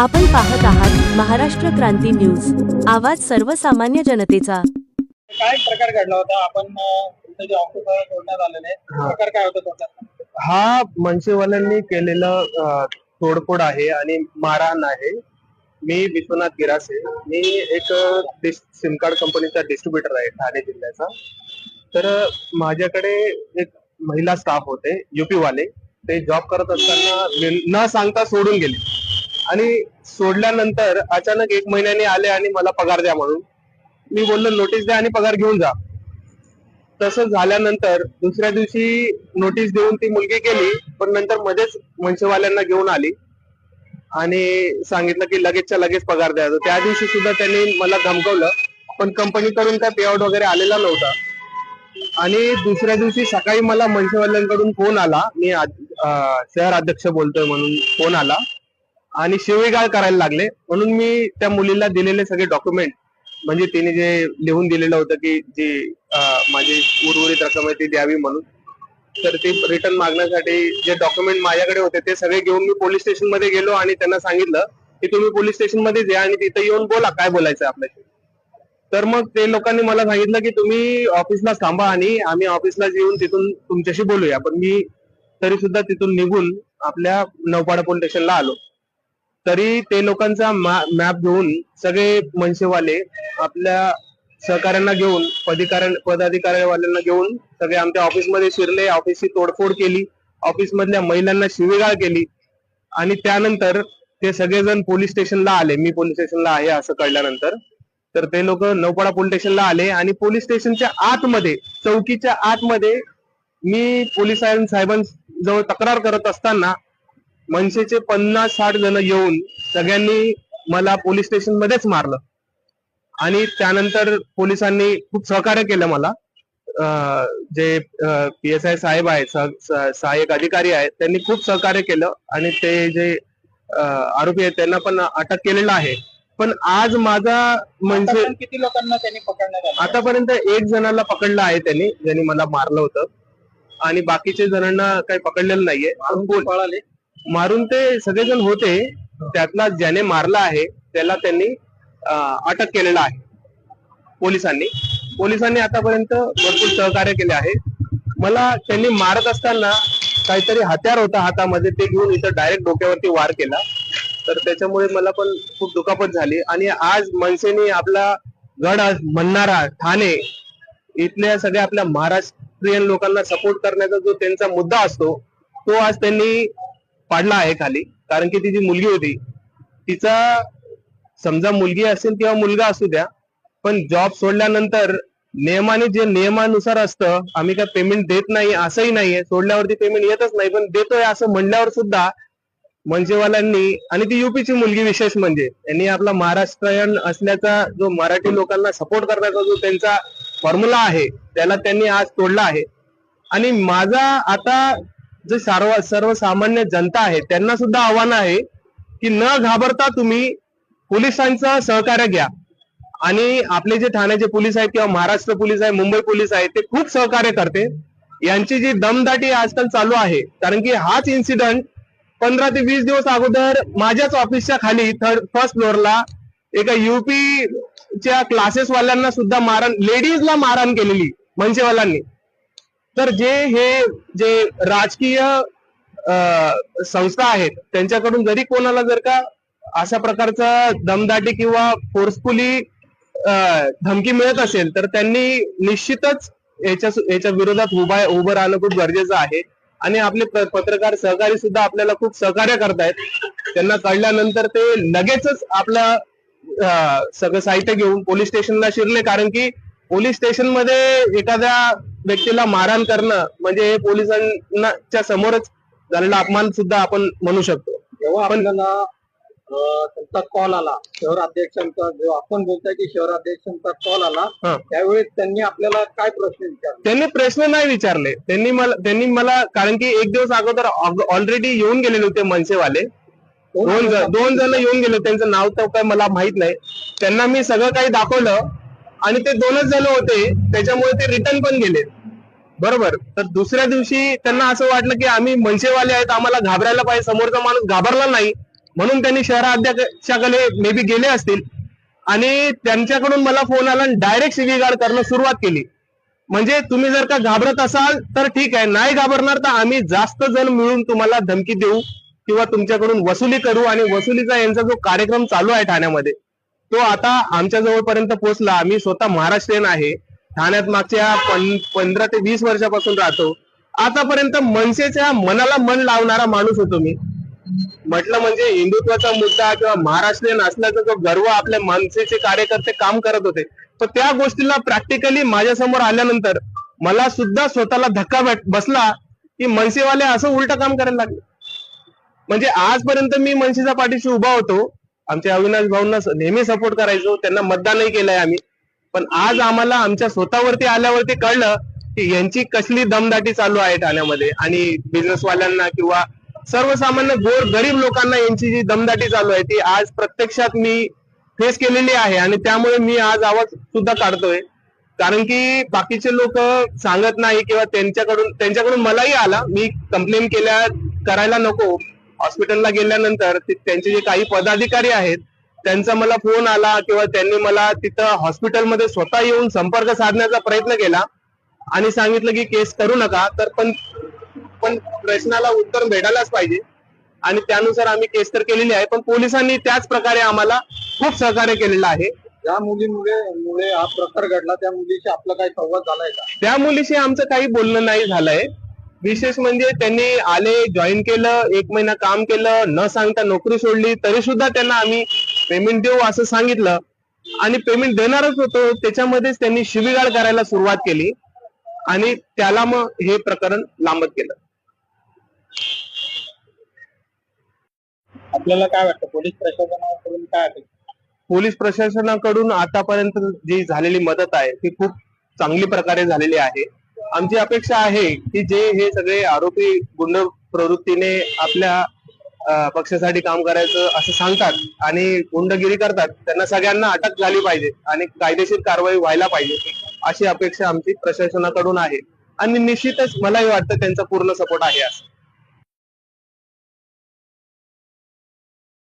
आपण पाहत आहात महाराष्ट्र क्रांती न्यूज. आवाज सर्वसामान्य जनतेचा. काय प्रकार घडला होता? आपण अं, तुमचं जे ऑफिस तोडण्यात आलेलं आहे हा. प्रकार काय होता तोडण्यात? हा मनसेवाल्यांनी केलेलं अ, तोडफोड आहे आणि मारहाण आहे. मी विश्वनाथ गिरासे. मी एक सिम कार्ड कंपनीचा डिस्ट्रीब्युटर आहे ठाणे जिल्ह्याचा. तर अ, माझ्याकडे एक महिला स्टाफ होते युपी वाले. ते जॉब करत असताना विन- न सांगता सोडून गेले. आणि सोडल्यानंतर अचानक एक महिन्याने आले आणि मला पगार द्या म्हणून. मी बोललो नोटीस द्या आणि पगार घेऊन जा. तसं झाल्यानंतर दुसऱ्या दिवशी नोटीस देऊन ती मुलगी गेली पण नंतर मध्येच मनसेवाल्यांना घेऊन आली आणि सांगितलं की लगेचच्या लगेच पगार द्यायचा त्या दिवशी सुद्धा त्यांनी मला धमकवलं पण कंपनीकडून काय पेआउट वगैरे आलेला नव्हता. आणि दुसऱ्या दिवशी सकाळी मला मनसेवाल्यांकडून फोन आला. मी शहर अध्यक्ष बोलतोय म्हणून फोन आला. आणि शिवीगाळ करायला लागले. म्हणून मी त्या मुलीला दिलेले सगळे डॉक्युमेंट म्हणजे तिने जे लिहून दिलेलं होतं की जी माझी उर्वरित रक्कम आहे ती द्यावी म्हणून. तर ते रिटर्न मागण्यासाठी जे डॉक्युमेंट माझ्याकडे होते ते सगळे घेऊन मी पोलीस स्टेशनमध्ये गेलो आणि त्यांना सांगितलं की तुम्ही पोलीस स्टेशनमध्ये या आणि तिथे येऊन बोला काय बोलायचं आपल्याशी. तर मग ते लोकांनी मला सांगितलं की तुम्ही ऑफिसला थांबा आणि आम्ही ऑफिसला येऊन तिथून तुमच्याशी बोलूया. पण मी तरी सुद्धा तिथून निघून आपल्या नवपाडा पोलीस स्टेशनला आलो. तरी ते लोकांचा मॅप घेऊन सगळे मनसेवाले आपल्या सहकाऱ्यांना घेऊन पदाधिकारी पदाधिकाऱ्यावाल्यांना घेऊन सगळे आमच्या ऑफिसमध्ये शिरले ऑफिसची तोडफोड केली ऑफिस मधल्या महिलांना शिवीगाळ केली आणि त्यानंतर ते सगळेजण पोलीस स्टेशनला आले. मी पोलीस स्टेशनला आहे असं कळल्यानंतर. तर ते लोक नौपाडा पोलीस स्टेशनला आले आणि पोलीस स्टेशनच्या आतमध्ये चौकीच्या आतमध्ये मी पोलीस साहेबांजवळ तक्रार करत असताना मनसेचे पन्नास साठ जण येऊन सगळ्यांनी मला पोलीस स्टेशन मध्येच मारलं. आणि त्यानंतर पोलिसांनी खूप सहकार्य केलं मला. जे पी एस आय साहेब आहेत सह- सह- सहाय्यक अधिकारी आहेत त्यांनी खूप सहकार्य केलं आणि ते जे आरोपी आहेत त्यांना पण अटक केलेलं आहे. पण आज माझा म्हणजे किती लोकांना त्यांनी पकडण्यात आलं आतापर्यंत एक जणाला पकडलं आहे त्यांनी ज्यांनी मला मारलं होतं. आणि बाकीचे जणांना काही पकडलेलं नाहीये. मारून ते सगळेजण होते. त्यातला ज्याने मारला आहे त्याला त्यांनी अटक केलेलं आहे. पोलिसांनी. पोलिसांनी आतापर्यंत भरपूर सहकार्य केले आहे. मला त्यांनी मारत असताना काहीतरी हत्यार होता हातामध्ये ते घेऊन इथं डायरेक्ट डोक्यावरती वार केला. तर त्याच्यामुळे मला पण खूप दुखापत झाली. आणि आज मनसेने आपला गड म्हणणारा ठाणे इथल्या सगळ्या आपल्या महाराष्ट्रीयन लोकांना सपोर्ट करण्याचा जो त्यांचा मुद्दा असतो तो आज त्यांनी पाडला आहे खाली. कारण की ती जी मुलगी होती तिचा समजा मुलगी असेल किंवा मुलगा असू द्या पण जॉब सोडल्यानंतर नियमाने जे नियमानुसार असतं आम्ही काय पेमेंट देत नाही असंही नाहीये. सोडल्यावरती पेमेंट येतच नाही पण देतोय असं म्हणल्यावर सुद्धा मनसेवाल्यांनी आणि ती युपीची मुलगी विशेष म्हणजे यांनी आपला महाराष्ट्रीयन असल्याचा जो मराठी लोकांना सपोर्ट करण्याचा जो त्यांचा फॉर्म्युला आहे त्याला त्यांनी आज तोडला आहे. आणि माझा आता जे सर्व सर्वसामान्य जनता आहे त्यांना सुद्धा आव्हान आहे की न घाबरता तुम्ही पोलिसांचं सहकार्य घ्या. आणि आपले जे ठाण्याचे पोलीस आहेत किंवा महाराष्ट्र पोलीस आहे मुंबई पोलीस आहे ते खूप सहकार्य करते. यांची जी दमदाटी आजकाल चालू आहे कारण की हाच इन्सिडंट पंधरा ते वीस दिवस अगोदर माझ्याच ऑफिसच्या खाली थर्ड फर्स्ट फ्लोअरला एका युपीच्या क्लासेस वाल्यांना सुद्धा मारण लेडीजला मारहाण केलेली मनसेवाल्यांनी. तर जे हे जे राजकीय संस्था आहेत त्यांच्याकडून जरी कोणाला जर का अशा प्रकारचा दमदाटी किंवा फोर्सफुली धमकी मिळत असेल तर त्यांनी निश्चितच याच्या याच्या विरोधात उभा उभं राहणं खूप गरजेचं आहे. आणि आपले प- पत्रकार सहकारी सुद्धा आपल्याला खूप सहकार्य करतायत. त्यांना कळल्यानंतर ते लगेचच आपलं सगळं साहित्य घेऊन पोलीस स्टेशनला शिरले. कारण की पोलीस स्टेशनमध्ये एखाद्या व्यक्तीला मारहाण करणं म्हणजे हे पोलिसांच्या समोरच झालेला अपमान सुद्धा आपण म्हणू शकतो. जेव्हा आपल्याला अं, त्यांचा कॉल आला शहर अध्यक्षांचा जेव्हा आपण बोलताय की शहर अध्यक्षांचा कॉल आला. त्यावेळेस त्यांनी आपल्याला काय प्रश्न विचारले? त्यांनी प्रश्न नाही विचारले. त्यांनी मला त्यांनी मला कारण की एक दिवस अगोदर ऑलरेडी येऊन गेलेले होते मनसेवाले. दोन जण दोन जण येऊन गेले त्यांचं नाव तर काय मला माहीत नाही. त्यांना मी सगळं काही दाखवलं. आणि ते दोनच जण होते त्याच्यामुळे ते रिटर्न पण गेले. बरोबर. तर दुसऱ्या दिवशी त्यांना असं वाटलं की आम्ही मनसेवाले आहेत आम्हाला घाबरायला पाहिजे समोरचा माणूस घाबरला नाही म्हणून त्यांनी शहराध्यक्षाकडे मे बी गेले असतील. आणि त्यांच्याकडून मला फोन आला आणि डायरेक्ट शिवीगाड करणं सुरुवात केली. म्हणजे तुम्ही जर का घाबरत असाल तर ठीक आहे. नाही घाबरणार तर आम्ही जास्त जण मिळून तुम्हाला धमकी देऊ किंवा तुमच्याकडून वसुली करू. आणि वसुलीचा यांचा जो कार्यक्रम चालू आहे ठाण्यामध्ये तो आता आमच्या जवळपर्यंत पोहोचला. आम्ही स्वतः महाराष्ट्रीयन आहे. ठाण्यात मागच्या पंधरा ते वीस वर्षापासून राहतो. आतापर्यंत मनसेच्या मनाला मन लावणारा माणूस होतो मी. म्हटलं म्हणजे हिंदुत्वाचा मुद्दा किंवा महाराष्ट्रीयन असल्याचा जो गर्व आपल्या मनसेचे कार्यकर्ते काम करत होते तर त्या गोष्टीला प्रॅक्टिकली माझ्यासमोर आल्यानंतर मला सुद्धा स्वतःला धक्का भेट- बसला की मनसेवाले असं उलट काम करायला लागले. म्हणजे आजपर्यंत मी मनसेच्या पाठीशी उभा होतो. आमच्या अविनाश भाऊंना नेहमी सपोर्ट करायचो. त्यांना मतदानही केलंय आम्ही. पण आज आम्हाला आमच्या स्वतःवरती आल्यावरती कळलं की यांची कसली दमदाटी चालू आहे ठाण्यामध्ये. आणि बिझनेसवाल्यांना किंवा सर्वसामान्य गोर गरीब लोकांना यांची जी दमदाटी चालू आहे ती आज प्रत्यक्षात मी फेस केलेली आहे. आणि त्यामुळे मी आज आवाज सुद्धा काढतोय. कारण की बाकीचे लोक सांगत नाही किंवा त्यांच्याकडून त्यांच्याकडून मलाही आला. मी कंप्लेन केल्या करायला नको. हॉस्पिटलला गेल्यानंतर त्यांचे जे काही पदाधिकारी आहेत त्यांचा मला फोन आला किंवा त्यांनी मला तिथं हॉस्पिटलमध्ये स्वतः येऊन संपर्क साधण्याचा प्रयत्न केला आणि सांगितलं की केस करू नका तर पण पण प्रश्नाला उत्तर भेटायलाच पाहिजे. आणि त्यानुसार आम्ही केस तर केलेली आहे पण पोलिसांनी त्याच प्रकारे आम्हाला खूप सहकार्य केलेलं आहे. ज्या मुलीमुळे मुळे हा प्रकार घडला त्या मुलीशी आपला काही संवाद झालाय का? त्या मुलीशी आमचं काही बोलणं नाही झालंय. विशेष म्हणजे त्यांनी आले जॉईन केलं एक महिना काम केलं न सांगता नोकरी सोडली तरी सुद्धा त्यांना आम्ही पेमेंट देऊ असं सांगितलं. आणि पेमेंट देणारच होतो. त्याच्यामध्येच त्यांनी शिवीगाळ करायला सुरुवात केली. आणि त्याला मग हे प्रकरण लांबत गेलं. आपल्याला काय वाटतं? पोलीस प्रशासनाकडून काय पोलीस प्रशासनाकडून आतापर्यंत जी झालेली मदत आहे ती खूप चांगली प्रकारे झालेली आहे. आमची अपेक्षा आहे की जे हे सगळे आरोपी गुंड प्रवृत्तीने आपल्या पक्षासाठी काम करायचं असं सांगतात आणि गुंडगिरी करतात त्यांना सगळ्यांना अटक झाली पाहिजे आणि कायदेशीर कारवाई व्हायला पाहिजे अशी अपेक्षा आमची प्रशासनाकडून आहे. आणि निश्चितच मलाही वाटतं त्यांचा पूर्ण सपोर्ट आहे असं.